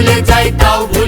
Lên 边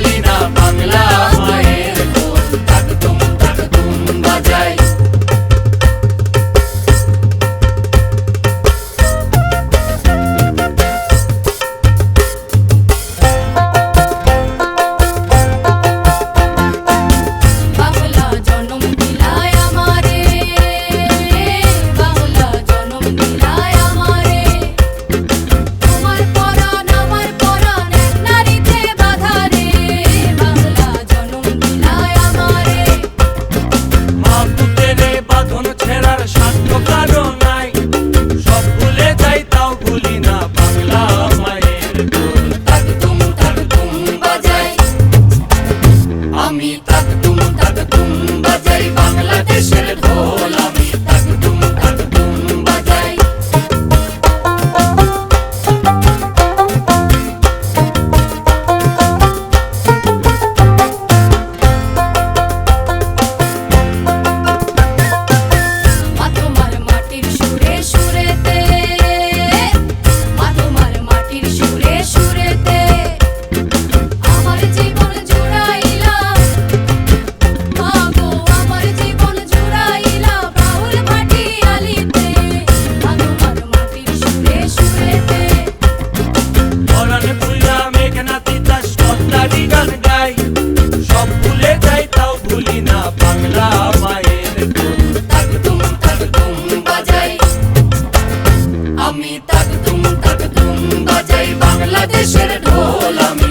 আমি তাকতুম তাকতুম বাজাই বাংলাদেশের ঢোল আমি।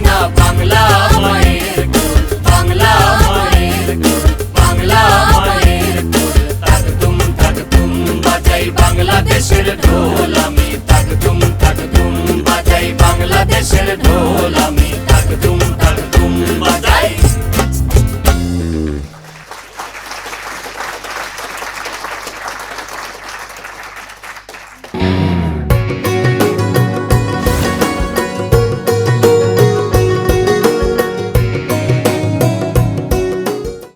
বাংলাদেশের ঢোল আমি তাক তুম তাক তুম বাজাই বাংলাদেশের ঢোল আমি তাক তুম